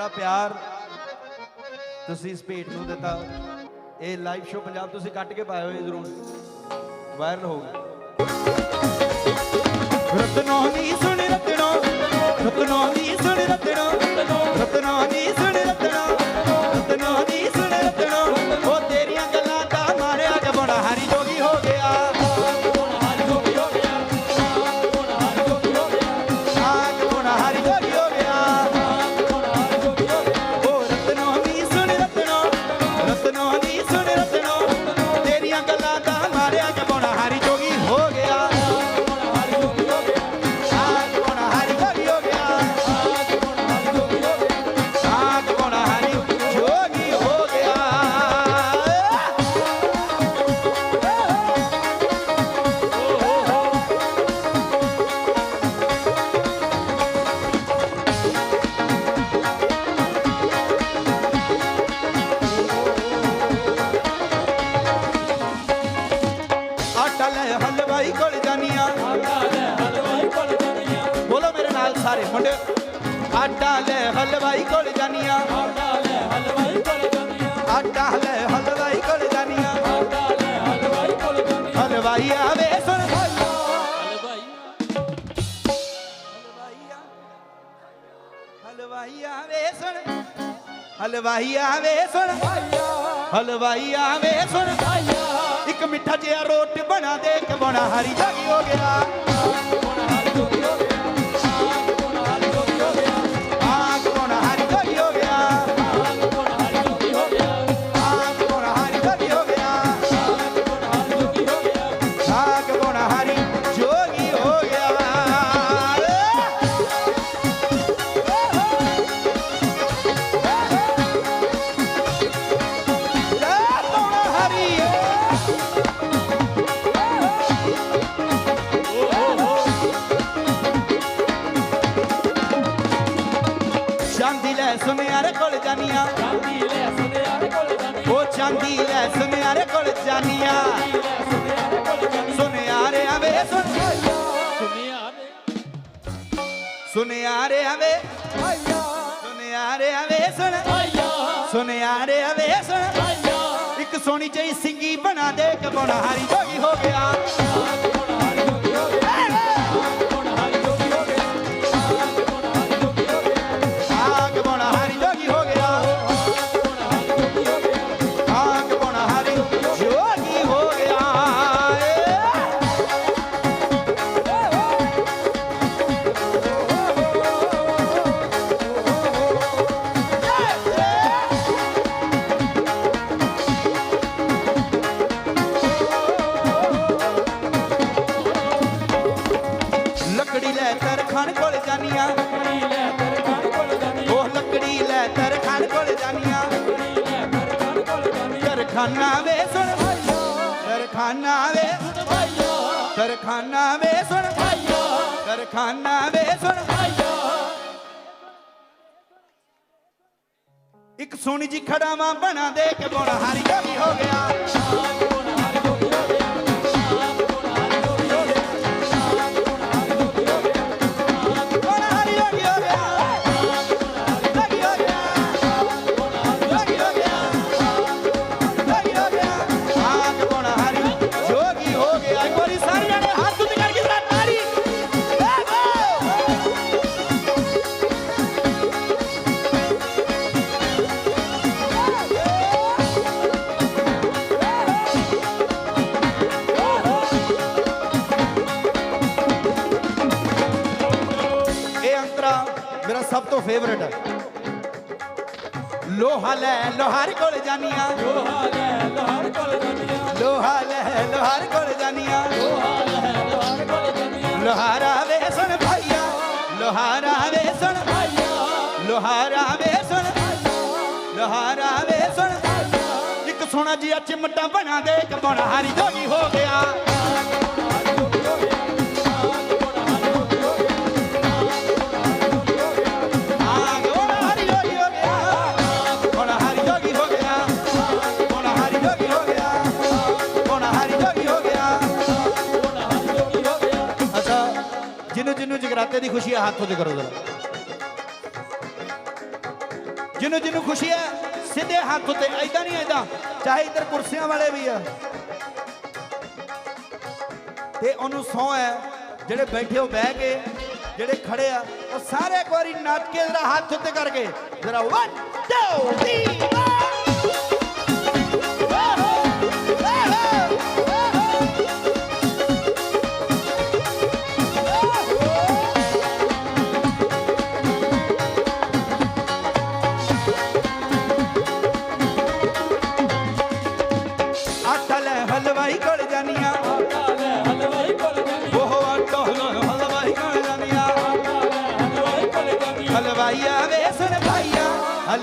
ਬੜਾ ਪਿਆਰ ਤੁਸੀਂ ਇਸ ਭੇਟ ਨੂੰ ਦਿੱਤਾ। ਇਹ ਲਾਈਵ ਸ਼ੋ ਪੰਜਾਬ ਤੁਸੀਂ ਕੱਟ ਕੇ ਪਾਏ ਹੋਏ ਜ਼ਰੂਰ। ਵਾਇਰਲ ਹੋਊਗਾ ਰਤਨੋ ਦੀ ਸੁਣ ਰਤਨੋ ਰਤਨੋ ਦੀ ਸੁਣ ਰਤਨੋ। ਹਲਵਾਈ ਆਵੇ ਸੁਣ। ਹਲਵਾਈ ਆਵੇ ਸੁਣ। ਇੱਕ ਮਿੱਠਾ ਜਿਹਾ ਰੋਟ ਬਣਾ ਦੇ ਕੇ ਬਣਾ ਹਰੀ ਜਾਗੀ ਹੋ ਗਿਆ। ਉਹ ਚਾਂਦੀ ਲੈ ਸੁਨਿਆਰੇ ਕੋਲ ਜਾਨੀਆਂ। ਸੁਨਿਆਰੇ ਆਵੇ ਸੁਣ ਸੁਨਿਆਰੇ ਆਵੇ। ਸੁਨਿਆਰੇ ਆਵੇ, ਸੁਣ। ਸੁਨਿਆਰੇ ਆਵੇ, ਸੁਣ। ਇੱਕ ਸੋਹਣੀ ਜਿਹੀ ਸਿੰਗੀ ਬਣਾ ਦੇ ਕੇ ਬਣਾ ਹਰੀ ਜੋਗੀ ਹੋ ਗਿਆ। ਤਰਖਾਨਾ ਵੇ ਸੁਣ ਤਰਖਾਨਾ ਵੇ ਤਰਖਾਨਾ ਵੇ ਸੁਣ ਤਰਖਾਨਾ ਵੇ ਸੁਣ ਇੱਕ ਸੋਹਣੀ ਜੀ ਖੜਾਵਾਂ ਬਣਾ ਦੇ ਕੇ ਬੋਣਾ ਹਾਰੀ ਜੋਗੀ ਹੋ ਗਿਆ। ਬੋਣਾ ਮੇਰਾ ਸਭ ਤੋਂ ਫੇਵਰਟ ਹੈ ਲੋਹਾ ਲੈ ਲੋਹਾਰ ਕੋਲ ਜਾਨੀਆਂ। ਲੋਹਾ ਲੈ ਲੋਹਾਰ ਕੋਲ ਜਾਨੀਆਂ। ਲੋਹਾਰਾ ਵੇ ਸੁਣ ਭਾਈਆ ਲੋਹਾਰਾ ਵੇ ਸੁਣ ਲੋਹਾਰਾ ਵੇ ਸੁਣ ਲੋਹਾਰਾ ਵੇ ਸੁਣ ਇੱਕ ਸੋਹਣਾ ਜਿਹਾ ਚਿਮਟਾ ਬਣਾ ਦੇ ਕਿ ਬਣਾ ਹਾਰੀ ਜੋਗੀ ਹੋ ਗਿਆ। ਜਿਹਨੂੰ ਜਿਹਨੂੰ ਦੀ ਖੁਸ਼ੀ ਹੈ ਹੱਥ ਉੱਤੇ ਕਰੋ ਜ਼ਰਾ। ਜਿਹਨੂੰ ਜਿਹਨੂੰ ਖੁਸ਼ੀ ਹੈ ਸਿੱਧੇ ਹੱਥ ਉੱਤੇ ਐਦਾਂ ਨਹੀਂ ਐਦਾਂ ਚਾਹੇ ਇੱਧਰ ਕੁਰਸੀਆਂ ਵਾਲੇ ਵੀ ਆ। ਤੇ ਉਹਨੂੰ ਸਹੁੰ ਹੈ, ਜਿਹੜੇ ਬੈਠੇ ਹੋ ਬਹਿ ਕੇ ਜਿਹੜੇ ਖੜੇ ਆ, ਉਹ ਸਾਰੇ ਇੱਕ ਵਾਰੀ ਨਾਟਕੇ ਕੇ ਜਰਾ ਹੱਥ ਉੱਤੇ ਕਰਕੇ, ਜਰਾ 1 2 3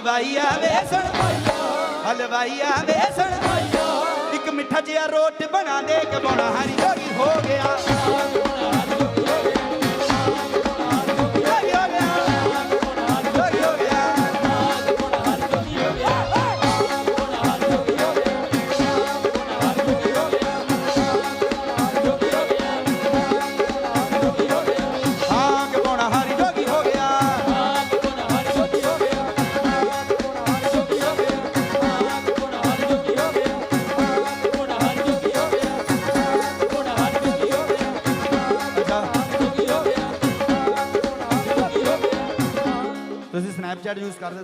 ਹਲਵਾਈਆ ਵੇਸਣ ਭਾਈਆ ਹਲਵਾਈਆ ਵੇਸਣ ਭਾਈਆ ਇੱਕ ਮਿੱਠਾ ਜਿਹਾ ਰੋਟ ਬਣਾ ਦੇ ਕੇ ਬਣਾ, ਹਰੀ ਜੋਗੀ ਹੋ ਗਿਆ।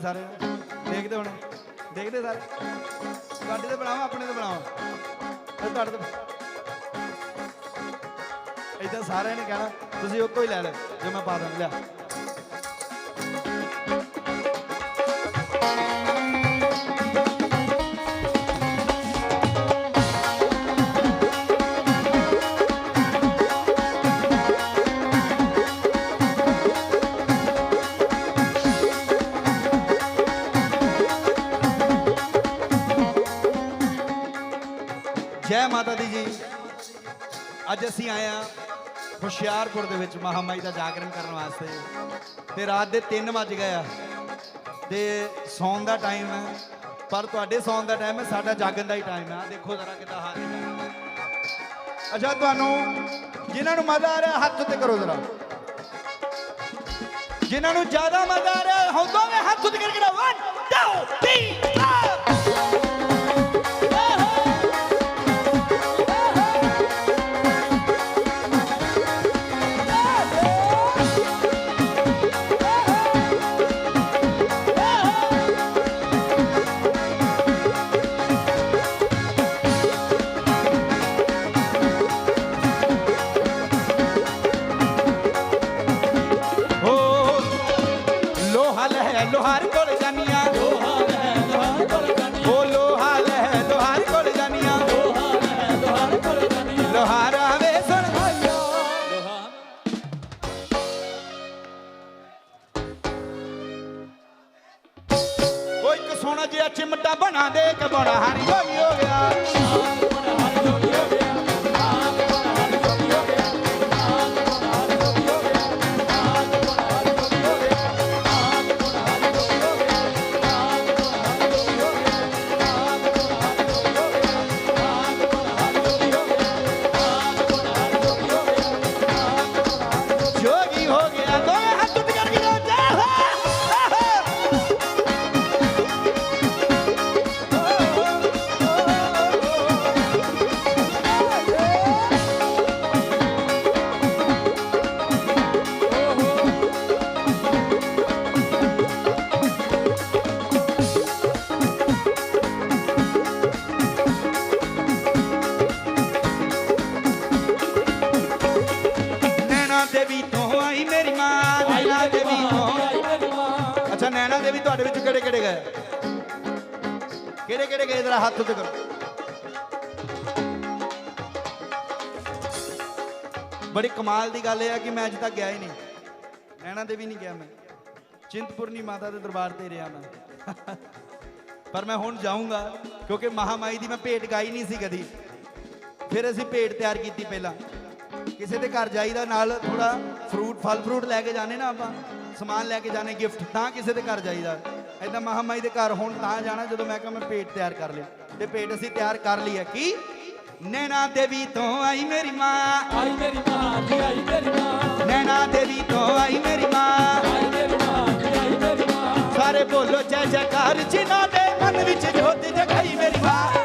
ਸਾਰੇ। ਦੇਖਦੇ ਹੋਣੇ। ਦੇਖਦੇ ਸਾਰੇ। ਤੁਹਾਡੇ ਤੇ ਬਣਾਵਾ, ਆਪਣੇ ਤੇ ਬਣਾਵਾ? ਇਹ ਤੁਹਾਡੇ ਤੇ ਇਦਾਂ ਸਾਰਿਆਂ ਨੇ ਕਹਿਣਾ, ਤੁਸੀਂ ਉਹ ਕੋਈ ਲੈ ਲੈ ਜੋ ਮੈਂ ਪਾ ਦਾਂ। ਲਿਆ। ਅੱਜ ਅਸੀਂ ਆਏ ਆ ਹੁਸ਼ਿਆਰਪੁਰ ਦੇ ਵਿੱਚ ਮਹਾਮਾਈ ਦਾ ਜਾਗਰਣ ਕਰਨ ਵਾਸਤੇ ਤੇ ਰਾਤ ਦੇ 3 ਵੱਜ ਗਏ ਆ ਤੇ ਸੌਣ ਦਾ ਟਾਈਮ ਹੈ, ਪਰ ਤੁਹਾਡੇ ਸੌਣ ਦਾ ਟਾਈਮ ਹੈ, ਸਾਡਾ ਜਾਗਣ ਦਾ ਹੀ ਟਾਈਮ ਹੈ। ਆਹ ਦੇਖੋ ਜ਼ਰਾ ਕਿਦਾਂ ਹਾਲ ਹੈ। ਅੱਛਾ, ਤੁਹਾਨੂੰ ਜਿਨ੍ਹਾਂ ਨੂੰ ਮਜ਼ਾ ਆ ਰਿਹਾ, ਹੱਥ ਉੱਤੇ ਕਰੋ ਜ਼ਰਾ। ਜਿਨ੍ਹਾਂ ਨੂੰ ਜ਼ਿਆਦਾ ਮਜ਼ਾ ਆ ਰਿਹਾ ਹੁਣ ਦੋਵੇਂ ਹੱਥ ਉੱਤੇ ਕਰਕੇ 1 2 3 ਕੋਈ ਇੱਕ ਸੋਨਾ ਜਿਹਾ ਚਿਮਟਾ ਬਣਾ ਦੇ ਕੇ ਬਣਾ ਹਰੀ ਜੋਗੀ ਹੋ ਗਿਆ। ਕਿਹੜੇ ਗਏ ਜਰਾ ਹੱਥ ਉੱਤੇ ਕਰੋ। ਬੜੀ ਕਮਾਲ ਦੀ ਗੱਲ ਇਹ ਆ ਕਿ ਮੈਂ ਅਜੇ ਤੱਕ ਗਿਆ ਹੀ ਨਹੀਂ। ਨੈਣਾ ਦੇਵੀ ਨਹੀਂ ਗਿਆ ਮੈਂ। ਚਿੰਤਪੁਰਨੀ ਮਾਤਾ ਦੇ ਦਰਬਾਰ ਤੇ ਰਿਹਾ ਮੈਂ। ਪਰ ਮੈਂ ਹੁਣ ਜਾਊਂਗਾ, ਕਿਉਂਕਿ ਮਹਾਮਾਈ ਦੀ ਮੈਂ ਭੇਟ ਗਾਈ ਨਹੀਂ ਸੀ ਕਦੀ। ਫਿਰ ਅਸੀਂ ਭੇਟ ਤਿਆਰ ਕੀਤੀ ਪਹਿਲਾਂ। ਕਿਸੇ ਦੇ ਘਰ ਜਾਈਦਾ, ਨਾਲ ਥੋੜਾ ਫਰੂਟ ਫਲ ਫਰੂਟ ਲੈ ਕੇ ਜਾਣੇ ਨਾ ਆਪਾਂ। ਸਮਾਨ ਲੈ ਕੇ ਜਾਣੇ ਗਿਫਟ ਤਾਂ ਕਿਸੇ ਦੇ ਘਰ ਜਾਈਦਾ। ਐਦਾਂ ਮਹਾਮਾਈ ਦੇ ਘਰ ਹੁਣ ਤਾਂ ਜਾਣਾ ਜਦੋਂ ਮੈਂ ਕਿਹਾ ਮੈਂ ਭੇਟ ਤਿਆਰ ਕਰ ਲਈ ਤੇ ਭੇਟ ਅਸੀਂ ਤਿਆਰ ਕਰ ਲਈ ਹੈ ਕੀ? ਨੈਣਾ ਦੇਵੀ ਤੋਂ ਆਈ ਮੇਰੀ ਮਾਂ। ਆਈ ਮੇਰੀ ਮਾਂ ਜੀ ਆਈ ਮੇਰੀ ਮਾਂ। ਨੈਣਾ ਦੇਵੀ ਤੋਂ ਆਈ ਮੇਰੀ ਮਾਂ। ਆਈ ਮੇਰੀ ਮਾਂ ਜੀ ਆਈ ਮੇਰੀ ਮਾਂ। ਸਾਰੇ ਬੋਲੋ ਜੈ ਜੈਕਾਰ ਜਿਨ੍ਹਾਂ ਦੇ ਮਨ ਵਿੱਚ ਜੋਤ ਜਗਾਈ ਮੇਰੀ ਮਾਂ।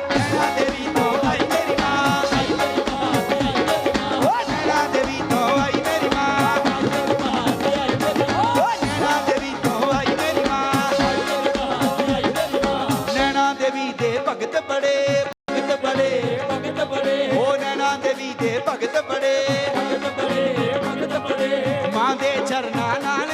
ਭਗਤ ਭਗਤ ਬੜੇ ਭਗਤ ਬੜੇ ਮਾਂ ਦੇ ਚਰਨਾਂ ਨਾਲ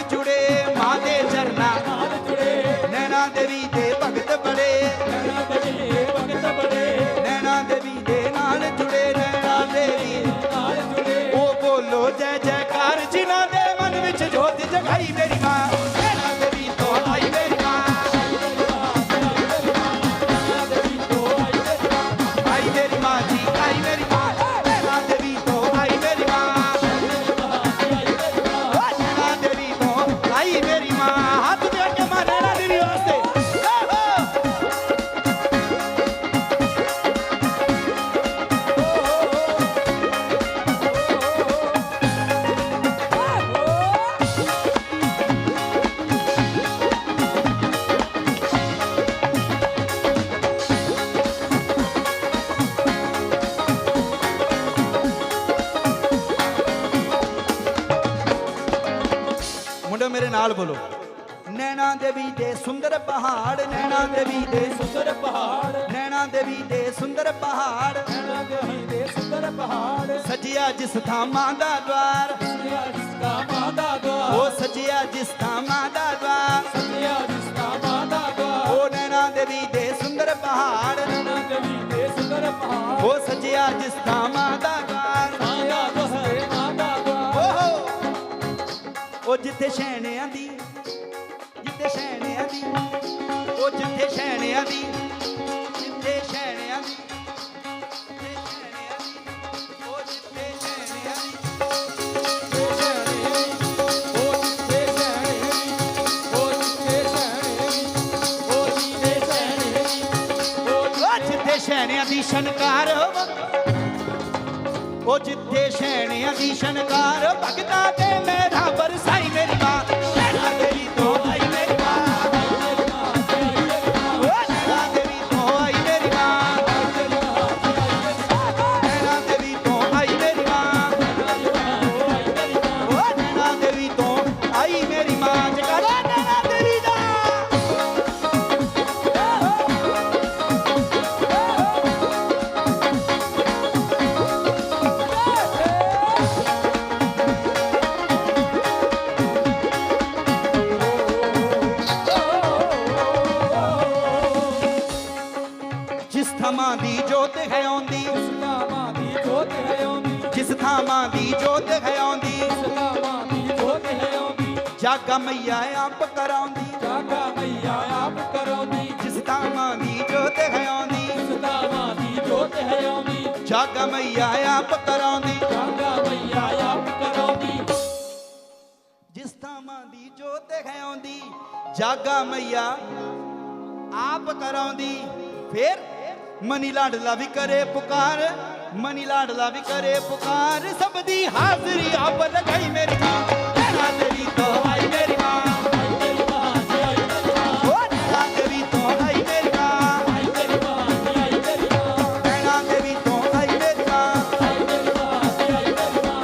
ਨਾਲ ਬੋਲੋ। ਨੈਣਾ ਦੇਵੀ ਦੇ ਸੁੰਦਰ ਪਹਾੜ ਨੈਣਾ ਦੇਵੀ ਦੇ ਸੁੰਦਰ ਪਹਾੜ ਨੈਣਾ ਦੇਵੀ ਦੇ ਸੁੰਦਰ ਪਹਾੜ ਨੈਣਾ ਦੇਵੀ ਦੇ ਸੁੰਦਰ ਪਹਾੜ। ਸਜਿਆ ਜਿਸ ਥਾਂ ਮਾਂ ਦਾ ਦਵਾਰ ਸਜਿਆ ਜਿਸਕਾ ਮਾਦਾ ਦਵਾ ਉਹ ਸਜਿਆ ਜਿਸ ਥਾਂ ਮਾਂ ਦਾ ਦਵਾਰ। ਸਜਿਆ ਉਹ ਨੈਣਾ ਦੇਵੀ ਦੇ ਸੁੰਦਰ ਪਹਾੜ। ਨੈਣਾ ਦੇਵੀ ਦੇ ਸੁੰਦਰ ਪਹਾੜ। ਉਹ ਸਜਿਆ ਜਿਸ ਥਾਂ ਮਾਂ ਦਾ ਜਿੱਥੇ ਸ਼ੈਣਿਆਂ ਦੀ ਜਿੱਥੇ ਸ਼ੈਣਿਆਂ ਦੀ ਉਹ ਜਿੱਥੇ ਸ਼ੈਣਿਆਂ ਦੀ ਜਿੱਥੇ ਸ਼ੈਣਿਆਂ ਦੀ ਜਿੱਥੇ ਸ਼ੈਣਿਆਂ ਦੀ ਉਹ ਜਿੱਥੇ ਸ਼ੈਣਿਆਂ ਦੀ ਉਹ ਸ਼ਨਕਾਰ ਉਹ ਜਿੱਥੇ ਸ਼ੈਣਿਆਂ ਦੀ ਸ਼ਨਕਾਰ ਭਗਤਾਂ ਤੇ ਮੇਰਾ ਬਰਸਾਈ ਜਿਸ ਥਾਂ ਦੀ ਜੋਤ ਹੈ ਆਉਂਦੀ। ਜਿਸ ਥਾਂ ਮਾਂ ਦੀ ਜੋਤ ਹੈ ਆਉਂਦੀ। ਜਾਗਾ ਮਈਆ ਆਪ ਕਰਾਉਂਦੀ। ਜਿਸ ਥਾਂ ਮਾਂ ਦੀ ਜੋਤ ਹੈ ਆਉਂਦੀ। ਜਾਗਾ ਮਈਆ ਆਪ ਕਰਾਉਂਦੀ। ਜਿਸ ਥਾਂ ਮਾਂ ਦੀ ਜੋਤ ਹੈ ਆਉਂਦੀ। ਜਾਗਾ ਮਈਆ ਆਪ ਕਰਾਉਂਦੀ। ਫਿਰ ਮਨੀ ਲਾਡਲਾ ਵੀ ਕਰੇ ਪੁਕਾਰ, ਮਨੀ ਲਾਡਲਾ ਵੀ ਕਰੇ ਪੁਕਾਰ। ਸਭ ਦੀ ਹਾਜ਼ਰੀ ਆਪ ਲਗਾਈ ਮੇਰੀ ਹਾਜ਼ਰੀ ਤੋਂ।